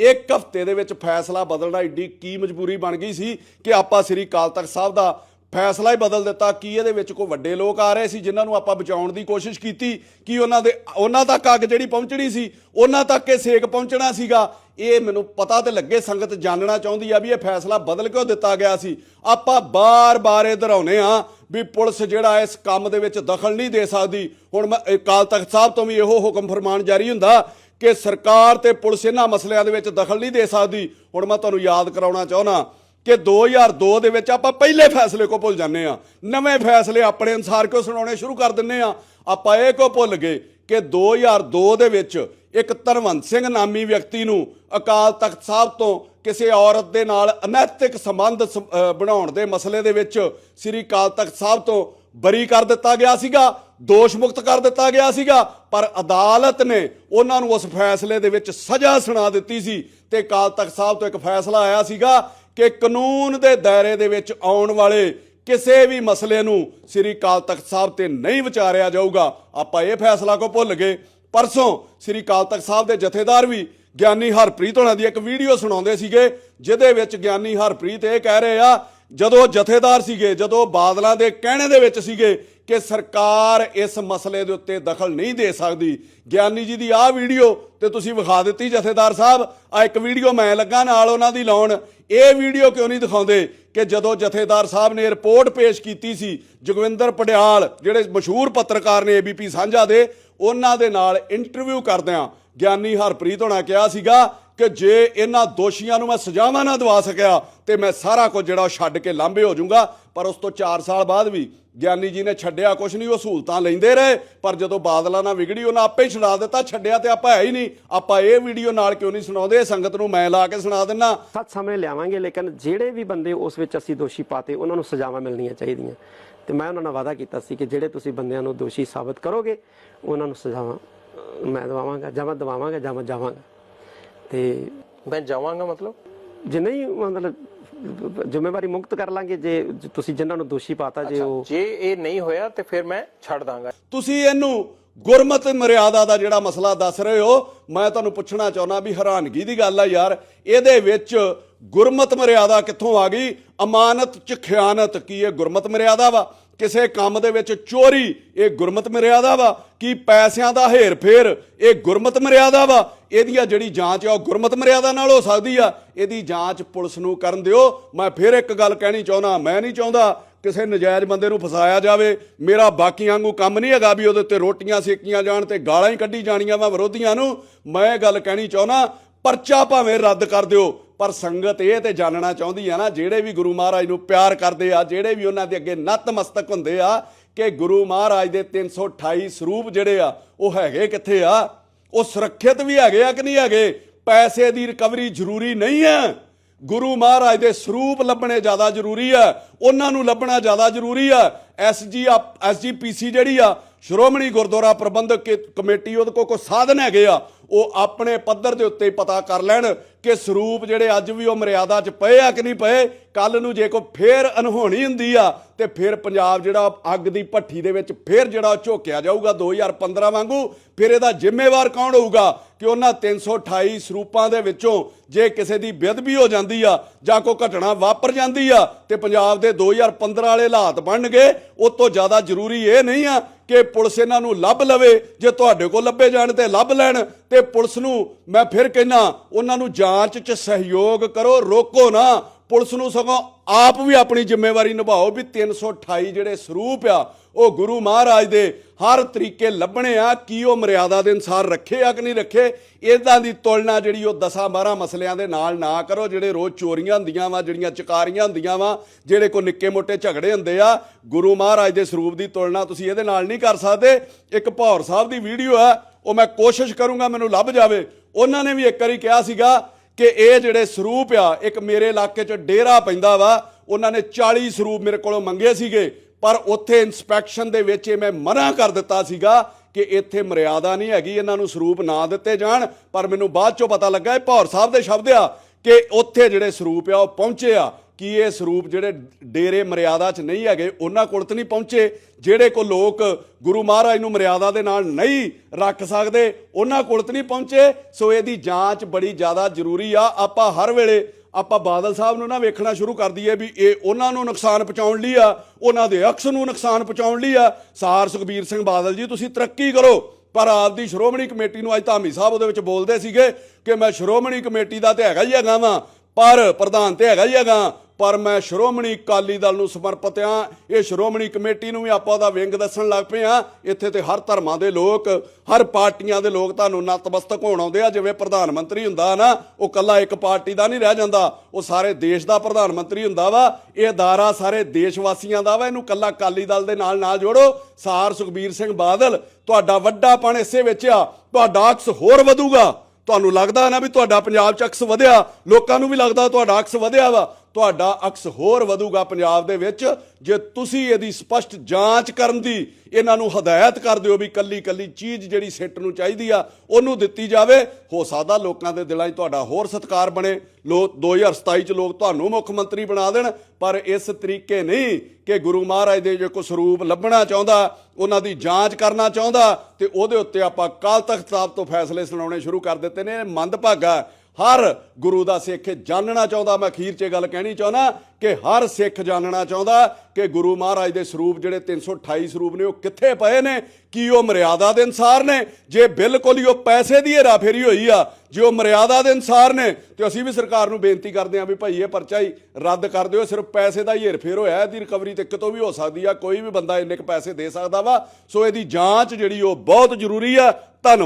ਇੱਕ ਹਫ਼ਤੇ ਦੇ ਵਿੱਚ ਫੈਸਲਾ ਬਦਲਣਾ ਏਡੀ ਕੀ ਮਜਬੂਰੀ ਬਣ ਗਈ ਸੀ ਕਿ ਆਪਾਂ ਸ੍ਰੀ ਅਕਾਲ ਤਖਤ ਸਾਹਿਬ ਦਾ ਫੈਸਲਾ ਹੀ ਬਦਲ ਦਿੱਤਾ। ਕੀ ਇਹਦੇ ਵਿੱਚ ਕੋਈ ਵੱਡੇ ਲੋਕ ਆ ਰਹੇ ਸੀ ਜਿਨ੍ਹਾਂ ਨੂੰ ਆਪਾਂ ਬਚਾਉਣ ਦੀ ਕੋਸ਼ਿਸ਼ ਕੀਤੀ? ਕਿ ਉਹਨਾਂ ਦੇ ਉਹਨਾਂ ਤੱਕ ਅੱਗ ਜਿਹੜੀ ਪਹੁੰਚਣੀ ਸੀ, ਉਹਨਾਂ ਤੱਕ ਇਹ ਸੇਕ ਪਹੁੰਚਣਾ ਸੀਗਾ? ਇਹ ਮੈਨੂੰ ਪਤਾ ਤੇ ਲੱਗੇ, ਸੰਗਤ ਜਾਣਨਾ ਚਾਹੁੰਦੀ ਆ ਵੀ ਇਹ ਫੈਸਲਾ ਬਦਲ ਕਿਉਂ ਦਿੱਤਾ ਗਿਆ ਸੀ? ਆਪਾਂ ਬਾਰ-ਬਾਰ ਇਹ ਦੁਹਰਾਉਂਦੇ ਆ ਵੀ ਪੁਲਿਸ ਜਿਹੜਾ ਇਸ ਕੰਮ ਦੇ ਵਿੱਚ ਦਖਲ ਨਹੀਂ ਦੇ ਸਕਦੀ। ਹੁਣ ਮੈਂ ਅਕਾਲ ਤਖਤ ਸਾਹਿਬ ਤੋਂ ਵੀ ਇਹੋ ਹੁਕਮ ਫਰਮਾਨ ਜਾਰੀ ਹੁੰਦਾ ਕਿ ਸਰਕਾਰ ਤੇ ਪੁਲਿਸ ਇਹਨਾਂ ਮਸਲਿਆਂ ਦੇ ਵਿੱਚ ਦਖਲ ਨਹੀਂ ਦੇ ਸਕਦੀ। ਹੁਣ ਮੈਂ ਤੁਹਾਨੂੰ ਯਾਦ ਕਰਾਉਣਾ ਚਾਹੁੰਦਾ ਕਿ 2002 ਦੇ ਵਿੱਚ ਆਪਾਂ ਪਹਿਲੇ ਫੈਸਲੇ ਕੋ ਭੁੱਲ ਜਾਂਦੇ ਆ ਨਵੇਂ ਫੈਸਲੇ ਆਪਣੇ ਅਨਸਾਰ ਕਿਉਂ ਸੁਣਾਉਣੇ ਸ਼ੁਰੂ ਕਰ ਦਿੰਨੇ ਆ ਆਪਾਂ ਇਹ ਕੋ ਭੁੱਲ ਗਏ ਕਿ 2002 ਦੇ ਵਿੱਚ ਇੱਕ ਧਰਮਵੰਤ ਸਿੰਘ ਨਾਮੀ ਵਿਅਕਤੀ ਨੂੰ ਅਕਾਲ ਤਖਤ ਸਾਹਿਬ ਤੋਂ ਕਿਸੇ ਔਰਤ ਦੇ ਨਾਲ ਅਨੈਤਿਕ ਸੰਬੰਧ ਸ- ਬਣਾਉਣ ਦੇ ਮਸਲੇ ਦੇ ਵਿੱਚ ਸ੍ਰੀ ਅਕਾਲ ਤਖਤ ਸਾਹਿਬ ਤੋਂ ਬਰੀ ਕਰ ਦਿੱਤਾ ਗਿਆ ਸੀਗਾ। ਦੋਸ਼ ਮੁਕਤ ਕਰ ਦਿੱਤਾ ਗਿਆ ਸੀਗਾ, ਪਰ ਅਦਾਲਤ ਨੇ ਉਹਨਾਂ ਨੂੰ ਉਸ ਫੈਸਲੇ ਦੇ ਵਿੱਚ ਸਜ਼ਾ ਸੁਣਾ ਦਿੱਤੀ ਸੀ ਤੇ ਕਾਲ ਤਖਤ ਸਾਹਿਬ ਤੋਂ ਇੱਕ ਫੈਸਲਾ ਆਇਆ ਸੀਗਾ ਕਿ ਕਾਨੂੰਨ ਦੇ ਦਾਇਰੇ ਦੇ ਵਿੱਚ ਆਉਣ ਵਾਲੇ ਕਿਸੇ ਵੀ ਮਸਲੇ ਨੂੰ ਸ੍ਰੀ ਕਾਲ ਤਖਤ ਸਾਹਿਬ ਤੇ ਨਹੀਂ ਵਿਚਾਰਿਆ ਜਾਊਗਾ। ਆਪਾਂ ਇਹ ਫੈਸਲਾ ਕੋ ਭੁੱਲ ਗਏ। ਪਰਸੋਂ ਸ੍ਰੀ ਕਾਲ ਤਖਤ ਸਾਹਿਬ ਦੇ ਜਥੇਦਾਰ ਵੀ ਗਿਆਨੀ ਹਰਪ੍ਰੀਤ ਹੋਣਾ ਦੀ ਇੱਕ ਵੀਡੀਓ ਸੁਣਾਉਂਦੇ ਸੀਗੇ, ਜਿਹਦੇ ਵਿੱਚ ਗਿਆਨੀ ਹਰਪ੍ਰੀਤ ਇਹ ਕਹਿ ਰਹੇ ਆ, ਜਦੋਂ ਜਥੇਦਾਰ ਸੀਗੇ, ਜਦੋਂ ਬਾਦਲਾਂ ਦੇ ਕਹਿਣੇ ਦੇ ਵਿੱਚ ਸੀਗੇ ਕਿ ਸਰਕਾਰ ਇਸ ਮਸਲੇ ਦੇ ਉੱਤੇ ਦਖਲ ਨਹੀਂ ਦੇ ਸਕਦੀ। ਗਿਆਨੀ ਜੀ ਦੀ ਆਹ ਵੀਡੀਓ ਤੇ ਤੁਸੀਂ ਵਿਖਾ ਦਿੱਤੀ ਜਥੇਦਾਰ ਸਾਹਿਬ। ਆ ਇੱਕ ਵੀਡੀਓ ਮੈਂ ਲੱਗਾ ਨਾਲ ਉਹਨਾਂ ਦੀ ਲਾਉਣ। ਇਹ ਵੀਡੀਓ ਕਿਉਂ ਨਹੀਂ ਦਿਖਾਉਂਦੇ ਕਿ ਜਦੋਂ ਜਥੇਦਾਰ ਸਾਹਿਬ ਨੇ ਰਿਪੋਰਟ ਪੇਸ਼ ਕੀਤੀ ਸੀ, ਜਗਵਿੰਦਰ ਪੜਿਆਲ ਜਿਹੜੇ ਮਸ਼ਹੂਰ ਪੱਤਰਕਾਰ ਨੇ ਏਬੀਪੀ ਸਾਂਝਾ ਦੇ, ਉਹਨਾਂ ਦੇ ਨਾਲ ਇੰਟਰਵਿਊ ਕਰਦਿਆਂ ਗਿਆਨੀ ਹਰਪ੍ਰੀਤ ਹੋਣਾ ਕਿਹਾ ਸੀਗਾ ਕਿ ਜੇ ਇਹਨਾਂ ਦੋਸ਼ੀਆਂ ਨੂੰ ਮੈਂ ਸਜ਼ਾਵਾਂ ਨਾ ਦਵਾ ਸਕਿਆ, ਤੇ ਮੈਂ ਸਾਰਾ ਕੁਝ ਜਿਹੜਾ ਉਹ ਛੱਡ ਕੇ ਲਾਂਭੇ ਹੋ ਜਾਊਂਗਾ। ਪਰ ਉਸ ਤੋਂ 4 ਸਾਲ ਬਾਅਦ ਵੀ ਗਿਆਨੀ ਜੀ ਨੇ ਛੱਡਿਆ ਕੁਝ ਨਹੀਂ ਉਹ ਸਹੂਲਤਾਂ ਲੈਂਦੇ ਰਹੇ ਪਰ ਜਦੋਂ ਬਾਦਲਾਂ ਨਾਲ ਵਿਗੜੀ ਉਹਨਾਂ ਆਪੇ ਹੀ ਛਡਾ ਦਿੱਤਾ ਛੱਡਿਆ ਤੇ ਆਪਾਂ ਹੈ ਹੀ ਨਹੀਂ। ਆਪਾਂ ਇਹ ਵੀਡੀਓ ਨਾਲ ਕਿਉਂ ਨਹੀਂ ਸੁਣਾਉਂਦੇ? ਇਹ ਸੰਗਤ ਨੂੰ ਮੈਂ ਲਾ ਕੇ ਸੁਣਾ ਦਿੰਨਾ। ਸੱਚ ਸਮੇਂ ਲਿਆਵਾਂਗੇ ਲੇਕਿਨ ਜਿਹੜੇ ਵੀ ਬੰਦੇ ਉਸ ਵਿੱਚ ਅਸੀਂ ਦੋਸ਼ੀ ਪਾਤੇ ਉਹਨਾਂ ਨੂੰ ਸਜ਼ਾਵਾਂ ਮਿਲਣੀਆਂ ਚਾਹੀਦੀਆਂ। ਤੇ ਮੈਂ ਉਹਨਾਂ ਨਾਲ ਵਾਅਦਾ ਕੀਤਾ ਸੀ ਕਿ ਜਿਹੜੇ ਤੁਸੀਂ ਬੰਦਿਆਂ ਨੂੰ ਦੋਸ਼ੀ ਸਾਬਤ ਕਰੋਗੇ ਉਹਨਾਂ ਨੂੰ ਸਜ਼ਾਵਾਂ ਮੈਂ ਦਵਾਵਾਂਗਾ ਜਾਂ ਮੈਂ ਦਵਾਵਾਂਗਾ ਜਾਂ ਮੈਂ ਜਾਵਾਂਗਾ। ਤੇ ਮੈਂ ਜਾਵਾਂਗਾ ਮਤਲਬ? ਜੇ ਨਹੀਂ ਮਤਲਬ ਜ਼ਿੰਮੇਵਾਰੀ ਮੁਕਤ ਕਰ ਲਾਂਗੇ ਜੇ ਤੁਸੀਂ ਜਿਨ੍ਹਾਂ ਨੂੰ ਦੋਸ਼ੀ ਪਾਤਾ ਜੇ ਉਹ ਜੇ ਇਹ ਨਹੀਂ ਹੋਇਆ ਤੇ ਫਿਰ ਮੈਂ ਛੱਡ ਦਾਂਗਾ। ਤੁਸੀਂ ਇਹਨੂੰ ਗੁਰਮਤ ਮਰਿਆਦਾ ਦਾ ਜਿਹੜਾ ਮਸਲਾ ਦੱਸ ਰਹੇ ਹੋ ਮੈਂ ਤੁਹਾਨੂੰ ਪੁੱਛਣਾ ਚਾਹੁੰਦਾ ਵੀ ਹੈਰਾਨਗੀ ਦੀ ਗੱਲ ਆ ਯਾਰ। ਇਹਦੇ ਵਿੱਚ ਗੁਰਮਤ ਮਰਿਆਦਾ ਕਿੱਥੋਂ ਆ ਗਈ? ਅਮਾਨਤ ਚ ਖਿਆਨਤ ਕੀ ਇਹ ਗੁਰਮਤ ਮਰਿਆਦਾ ਵਾ? ਕਿਸੇ ਕੰਮ ਦੇ ਵਿੱਚ ਚੋਰੀ ਇਹ ਗੁਰਮਤ ਮਰਿਆਦਾ ਵਾ? ਕੀ ਪੈਸਿਆਂ ਦਾ ਹੇਰ ਫੇਰ ਇਹ ਗੁਰਮਤ ਮਰਿਆਦਾ ਵਾ? ਇਹਦੀਆਂ ਜਿਹੜੀ ਜਾਂਚ ਆ, ਉਹ ਗੁਰਮਤ ਮਰਿਆਦਾ ਨਾਲ ਹੋ ਸਕਦੀ ਆ। ਇਹਦੀ ਜਾਂਚ ਪੁਲਿਸ ਨੂੰ ਕਰਨ ਦਿਓ। ਮੈਂ ਫਿਰ ਇੱਕ ਗੱਲ ਕਹਿਣੀ ਚਾਹੁੰਦਾ, ਮੈਂ ਨਹੀਂ ਚਾਹੁੰਦਾ ਕਿਸੇ ਨਜਾਇਜ਼ ਬੰਦੇ ਨੂੰ ਫਸਾਇਆ ਜਾਵੇ। ਮੇਰਾ ਬਾਕੀਆਂ ਵਾਂਗੂ ਕੰਮ ਨਹੀਂ ਹੈਗਾ ਵੀ ਉਹਦੇ ਉੱਤੇ ਰੋਟੀਆਂ ਸੇਕੀਆਂ ਜਾਣ ਤੇ ਗਾਲਾਂ ਹੀ ਕੱਢੀ ਜਾਣੀਆਂ ਵਾ ਵਿਰੋਧੀਆਂ ਨੂੰ। ਮੈਂ ਇਹ ਗੱਲ ਕਹਿਣੀ ਚਾਹੁੰਦਾ, ਪਰਚਾ ਭਾਵੇਂ ਰੱਦ ਕਰ ਦਿਓ, ਪਰ ਸੰਗਤ ਇਹ ਤੇ ਜਾਣਨਾ ਚਾਹੁੰਦੀ ਆ ਨਾ, ਜਿਹੜੇ ਵੀ ਗੁਰੂ ਮਹਾਰਾਜ ਨੂੰ ਪਿਆਰ ਕਰਦੇ ਆ, ਜਿਹੜੇ ਵੀ ਉਹਨਾਂ ਦੇ ਅੱਗੇ ਨਤਮਸਤਕ ਹੁੰਦੇ ਆ, ਕਿ ਗੁਰੂ ਮਹਾਰਾਜ ਦੇ 328 ਸਰੂਪ ਜਿਹੜੇ ਆ, ਉਹ ਹੈਗੇ ਕਿੱਥੇ ਆ? ਉਹ ਸੁਰੱਖਿਅਤ ਵੀ ਹੈਗੇ ਆ ਕਿ ਨਹੀਂ ਹੈਗੇ? ਪੈਸੇ ਦੀ ਰਿਕਵਰੀ ਜ਼ਰੂਰੀ ਨਹੀਂ ਹੈ। ਗੁਰੂ ਮਹਾਰਾਜ ਦੇ ਸਰੂਪ ਲੱਭਣੇ ਜ਼ਿਆਦਾ ਜ਼ਰੂਰੀ ਆ ਉਹਨਾਂ ਨੂੰ ਲੱਭਣਾ ਜ਼ਿਆਦਾ ਜ਼ਰੂਰੀ ਆ ਐਸਜੀ ਐਸਜੀਪੀਸੀ ਜਿਹੜੀ ਆ, ਸ਼੍ਰੋਮਣੀ ਗੁਰਦੁਆਰਾ ਪ੍ਰਬੰਧਕ ਕੇ- ਕਮੇਟੀ ਉਹਦੇ ਕੋਲ ਕੋਈ ਸਾਧਨ ਹੈਗੇ ਆ। ਉਹ ਆਪਣੇ ਪੱਧਰ ਦੇ ਉੱਤੇ ਪਤਾ ਕਰ ਲੈਣ। ਕਿ ਸਰੂਪ ਜਿਹੜੇ ਅੱਜ ਵੀ ਉਹ ਮਰਿਆਦਾ 'ਚ ਪਏ ਆ ਕਿ ਨਹੀਂ ਪਏ ਕੱਲ ਨੂੰ ਜੇ ਕੋਈ ਫੇਰ ਅਨਹੋਣੀ ਹੁੰਦੀ ਆ, ਤੇ ਫਿਰ ਪੰਜਾਬ ਜਿਹੜਾ ਅੱਗ ਦੀ ਭੱਠੀ ਦੇ ਵਿੱਚ ਫੇਰ ਜਿਹੜਾ ਝੋਕਿਆ ਜਾਊਗਾ 2015 ਵਾਂਗੂ। ਫਿਰ ਇਹਦਾ ਜ਼ਿੰਮੇਵਾਰ ਕੌਣ ਹੋਊਗਾ ਕਿ ਉਹਨਾਂ 328 ਸਰੂਪਾਂ ਦੇ ਵਿੱਚੋਂ ਜੇ ਕਿਸੇ ਦੀ ਬੇਅਦਬੀ ਹੋ ਜਾਂਦੀ ਆ ਜਾਂ ਕੋਈ ਘਟਨਾ ਵਾਪਰ ਜਾਂਦੀ ਆ, ਤੇ ਪੰਜਾਬ ਦੇ 2015 ਵਾਲੇ ਹਾਲਾਤ ਬਣਨਗੇ, ਉਹ ਤੋਂ ਜ਼ਿਆਦਾ ਜ਼ਰੂਰੀ ਇਹ ਨਹੀਂ ਆ ਕਿ ਪੁਲਿਸ ਇਹਨਾਂ ਨੂੰ ਲੱਭ ਲਵੇ, ਜੇ ਤੁਹਾਡੇ ਕੋਲ ਲੱਭੇ ਜਾਣ ਤੇ ਲੱਭ ਲੈਣ, ਤੇ ਪੁਲਿਸ ਨੂੰ ਮੈਂ ਫਿਰ ਕਹਿਣਾ ਉਹਨਾਂ ਨੂੰ ਜਾਂਚ 'ਚ ਸਹਿਯੋਗ ਕਰੋ, ਰੋਕੋ ਨਾ। ਪੁਲਿਸ ਨੂੰ ਸਗੋਂ ਆਪ ਵੀ ਆਪਣੀ ਜ਼ਿੰਮੇਵਾਰੀ ਨਿਭਾਓ ਵੀ 328 ਜਿਹੜੇ ਸਰੂਪ ਆ, ਉਹ ਗੁਰੂ ਮਹਾਰਾਜ ਦੇ ਹਰ ਤਰੀਕੇ ਲੱਭਣੇ ਆ, ਕੀ ਉਹ ਮਰਿਆਦਾ ਦੇ ਅਨਸਾਰ ਰੱਖੇ ਆ ਕਿ ਨਹੀਂ ਰੱਖੇ ਇਦਾਂ ਦੀ ਤੁਲਨਾ ਜਿਹੜੀ ਉਹ 10 12 ਮਸਲਿਆਂ ਦੇ ਨਾਲ ਨਾ ਕਰੋ, ਜਿਹੜੇ ਰੋਜ਼ ਚੋਰੀਆਂ ਹੁੰਦੀਆਂ ਵਾ, ਜਿਹੜੀਆਂ ਚਕਾਰੀਆਂ ਹੁੰਦੀਆਂ ਵਾ, ਜਿਹੜੇ ਕੋ ਨਿੱਕੇ ਮੋਟੇ ਝਗੜੇ ਹੁੰਦੇ ਆ, ਗੁਰੂ ਮਹਾਰਾਜ ਦੇ ਸਰੂਪ ਦੀ ਤੁਲਨਾ ਤੁਸੀਂ ਇਹਦੇ ਨਾਲ ਨਹੀਂ ਕਰ ਸਕਦੇ। ਇੱਕ ਭੌਰ ਸਾਹਿਬ ਦੀ ਵੀਡੀਓ ਆ, ਉਹ ਮੈਂ ਕੋਸ਼ਿਸ਼ ਕਰੂੰਗਾ ਮੈਨੂੰ ਲੱਭ ਜਾਵੇ। ਉਹਨਾਂ ਨੇ ਵੀ ਇੱਕ ਵਾਰੀ ਕਿਹਾ ਸੀਗਾ ਕਿ ਇਹ ਜਿਹੜੇ ਸਰੂਪ ਆ, ਇੱਕ ਮੇਰੇ ਇਲਾਕੇ 'ਚ ਡੇਰਾ ਪੈਂਦਾ ਵਾ, ਉਹਨਾਂ ਨੇ 40 ਸਰੂਪ ਮੇਰੇ ਕੋਲੋਂ ਮੰਗੇ ਸੀਗੇ, ਪਰ ਉੱਥੇ ਇਨਸਪੈਕਸ਼ਨ ਦੇ ਵਿੱਚ ਇਹ ਮੈਂ ਮਨਾ ਕਰ ਦਿੱਤਾ ਸੀਗਾ ਕਿ ਇੱਥੇ ਮਰਿਆਦਾ ਨਹੀਂ ਹੈਗੀ, ਇਹਨਾਂ ਨੂੰ ਸਰੂਪ ਨਾ ਦਿੱਤੇ ਜਾਣ। ਪਰ ਮੈਨੂੰ ਬਾਅਦ ਚੋਂ ਪਤਾ ਲੱਗਾ, ਇਹ ਭੌਰ ਸਾਹਿਬ ਦੇ ਸ਼ਬਦ ਆ, ਕਿ ਉੱਥੇ ਜਿਹੜੇ ਸਰੂਪ ਆ, ਉਹ ਪਹੁੰਚੇ ਆ। ਕਿ ਇਹ ਸਰੂਪ ਜਿਹੜੇ ਡੇਰੇ ਮਰਿਆਦਾ 'ਚ ਨਹੀਂ ਹੈਗੇ, ਉਹਨਾਂ ਕੋਲ ਤਾਂ ਨਹੀਂ ਪਹੁੰਚੇ, ਜਿਹੜੇ ਕੋ ਲੋਕ ਗੁਰੂ ਮਹਾਰਾਜ ਨੂੰ ਮਰਿਆਦਾ ਦੇ ਨਾਲ ਨਹੀਂ ਰੱਖ ਸਕਦੇ, ਉਹਨਾਂ ਕੋਲ ਤਾਂ ਨਹੀਂ ਪਹੁੰਚੇ। ਸੋ ਇਹਦੀ ਜਾਂਚ ਬੜੀ ਜ਼ਿਆਦਾ ਜ਼ਰੂਰੀ ਆ। ਆਪਾਂ ਹਰ ਵੇਲੇ ਆਪਾਂ ਬਾਦਲ ਸਾਹਿਬ ਨੂੰ ਨਾ ਵੇਖਣਾ ਸ਼ੁਰੂ ਕਰ ਦਈਏ ਵੀ ਇਹ ਉਹਨਾਂ ਨੂੰ ਨੁਕਸਾਨ ਪਹੁੰਚਾਉਣ ਲਈ ਆ, ਉਹਨਾਂ ਦੇ ਅਕਸ ਨੂੰ ਨੁਕਸਾਨ ਪਹੁੰਚਾਉਣ ਲਈ ਆ। ਸਾਰ ਸੁਖਬੀਰ ਸਿੰਘ ਬਾਦਲ ਜੀ, ਤੁਸੀਂ ਤਰੱਕੀ ਕਰੋ। ਪਰ ਆਪਦੀ ਸ਼੍ਰੋਮਣੀ ਕਮੇਟੀ ਨੂੰ ਅੱਜ ਧਾਮੀ ਸਾਹਿਬ ਉਹਦੇ ਵਿੱਚ ਬੋਲਦੇ ਸੀਗੇ ਕਿ ਮੈਂ ਸ਼੍ਰੋਮਣੀ ਕਮੇਟੀ ਦਾ ਤੇ ਹੈਗਾ ਹੀ ਹੈਗਾ ਵਾਂ, ਪਰ ਪ੍ਰਧਾਨ ਤੇ ਹੈਗਾ ਹੀ ਹੈਗਾ। ਪਰ ਮੈਂ ਸ਼੍ਰੋਮਣੀ ਅਕਾਲੀ ਦਲ ਨੂੰ ਸਮਰਪਿਤ ਆ ਇਹ ਸ਼੍ਰੋਮਣੀ ਕਮੇਟੀ ਨੂੰ ਵੀ ਆਪਾਂ ਦਾ ਵਿੰਗ ਦੱਸਣ ਲੱਗ ਪਏ ਆ ਇੱਥੇ ਤੇ ਹਰ ਧਰਮਾਂ ਦੇ ਲੋਕ, ਹਰ ਪਾਰਟੀਆਂ ਦੇ ਲੋਕ ਤੁਹਾਨੂੰ ਨਤਮਸਤਕ ਹੋਣ ਆਉਂਦੇ ਆ। ਜਿਵੇਂ ਪ੍ਰਧਾਨ ਮੰਤਰੀ ਹੁੰਦਾ ਨਾ, ਉਹ ਕੱਲਾ ਇੱਕ ਪਾਰਟੀ ਦਾ ਨਹੀਂ ਰਹਿ ਜਾਂਦਾ। ਉਹ ਸਾਰੇ ਦੇਸ਼ ਦਾ ਪ੍ਰਧਾਨ ਮੰਤਰੀ ਹੁੰਦਾ ਵਾ। ਇਹ ਅਦਾਰਾ ਸਾਰੇ ਦੇਸ਼ ਵਾਸੀਆਂ ਦਾ ਵਾ। ਇਹਨੂੰ ਕੱਲਾ ਅਕਾਲੀ ਦਲ ਦੇ ਨਾਲ ਨਾਲ ਜੋੜੋ। ਸਾਰ ਸੁਖਬੀਰ ਸਿੰਘ ਬਾਦਲ, ਤੁਹਾਡਾ ਵੱਡਾਪਣ ਇਸੇ ਵਿੱਚ ਆ। ਤੁਹਾਡਾ ਅਕਸ ਹੋਰ ਵਧੂਗਾ। ਤੁਹਾਨੂੰ ਲੱਗਦਾ ਨਾ ਵੀ ਤੁਹਾਡਾ ਪੰਜਾਬ 'ਚ ਅਕਸ ਵਧਿਆ। ਲੋਕਾਂ ਨੂੰ ਵੀ ਲੱਗਦਾ ਤੁਹਾਡਾ ਅਕਸ ਵਧਿਆ ਵਾ। ਤੁਹਾਡਾ ਅਕਸ ਹੋਰ ਵਧੂਗਾ ਪੰਜਾਬ ਦੇ ਵਿੱਚ। ਜੇ ਤੁਸੀਂ ਇਹਦੀ ਸਪਸ਼ਟ ਜਾਂਚ ਕਰਨ ਦੀ ਇਹਨਾਂ ਨੂੰ ਹਦਾਇਤ ਕਰ ਦਿਓ ਵੀ ਕੱਲੀ ਕੱਲੀ ਚੀਜ਼ ਜਿਹੜੀ ਸਿੱਟ ਨੂੰ ਚਾਹੀਦੀ ਆ, ਉਹਨੂੰ ਦਿੱਤੀ ਜਾਵੇ, ਹੋ ਸਕਦਾ ਲੋਕਾਂ ਦੇ ਦਿਲਾਂ 'ਚ ਤੁਹਾਡਾ ਹੋਰ ਸਤਿਕਾਰ ਬਣੇ। ਲੋਕ 2027 'ਚ ਲੋਕ ਤੁਹਾਨੂੰ ਮੁੱਖ ਮੰਤਰੀ ਬਣਾ ਦੇਣ, ਪਰ ਇਸ ਤਰੀਕੇ ਨਹੀਂ ਕਿ ਗੁਰੂ ਮਹਾਰਾਜ ਦੇ ਜੇ ਕੋਈ ਸਰੂਪ ਲੱਭਣਾ ਚਾਹੁੰਦਾ, ਉਹਨਾਂ ਦੀ ਜਾਂਚ ਕਰਨਾ ਚਾਹੁੰਦਾ, ਤੇ ਉਹਦੇ ਉੱਤੇ ਆਪਾਂ ਕਾਲ ਤਖਤ ਸਾਹਿਬ ਤੋਂ ਫੈਸਲੇ ਸੁਣਾਉਣੇ ਸ਼ੁਰੂ ਕਰ ਦਿੱਤੇ ਨੇ। ਇਹ ਮੰਦਭਾਗਾ ਹਰ ਗੁਰੂ ਦਾ ਸਿੱਖ ਜਾਣਨਾ ਚਾਹੁੰਦਾ। ਮੈਂ ਅਖੀਰ 'ਚ ਇਹ ਗੱਲ ਕਹਿਣੀ ਚਾਹੁੰਦਾ ਕਿ ਹਰ ਸਿੱਖ ਜਾਣਨਾ ਚਾਹੁੰਦਾ ਕਿ ਗੁਰੂ ਮਹਾਰਾਜ ਦੇ ਸਰੂਪ ਜਿਹੜੇ 328 ਸਰੂਪ ਨੇ, ਉਹ ਕਿੱਥੇ ਪਏ ਨੇ? ਕੀ ਉਹ ਮਰਿਆਦਾ ਦੇ ਅਨਸਾਰ ਨੇ? ਜੇ ਬਿਲਕੁਲ ਹੀ ਉਹ ਪੈਸੇ ਦੀ ਹੇਰਾਫੇਰੀ ਹੋਈ ਆ, ਜੇ ਉਹ ਮਰਿਆਦਾ ਦੇ ਅਨਸਾਰ ਨੇ, ਤੇ ਅਸੀਂ ਵੀ ਸਰਕਾਰ ਨੂੰ ਬੇਨਤੀ ਕਰਦੇ ਹਾਂ ਵੀ ਭਾਈ ਇਹ ਪਰਚਾ ਹੀ ਰੱਦ ਕਰ ਦਿਓ। ਸਿਰਫ ਪੈਸੇ ਦਾ ਹੀ ਹੇਰਫੇਰ ਹੋਇਆ, ਇਹਦੀ ਰਿਕਵਰੀ ਤੇ ਕਿਤੋਂ ਵੀ ਹੋ ਸਕਦੀ ਆ, ਕੋਈ ਵੀ ਬੰਦਾ ਇੰਨੇ ਕੁ ਪੈਸੇ ਦੇ ਸਕਦਾ ਵਾ। ਸੋ ਇਹਦੀ ਜਾਂਚ ਜਿਹੜੀ ਉਹ ਬਹੁਤ ਜ਼ਰੂਰੀ ਆ। ਧੰਨਵਾਦ।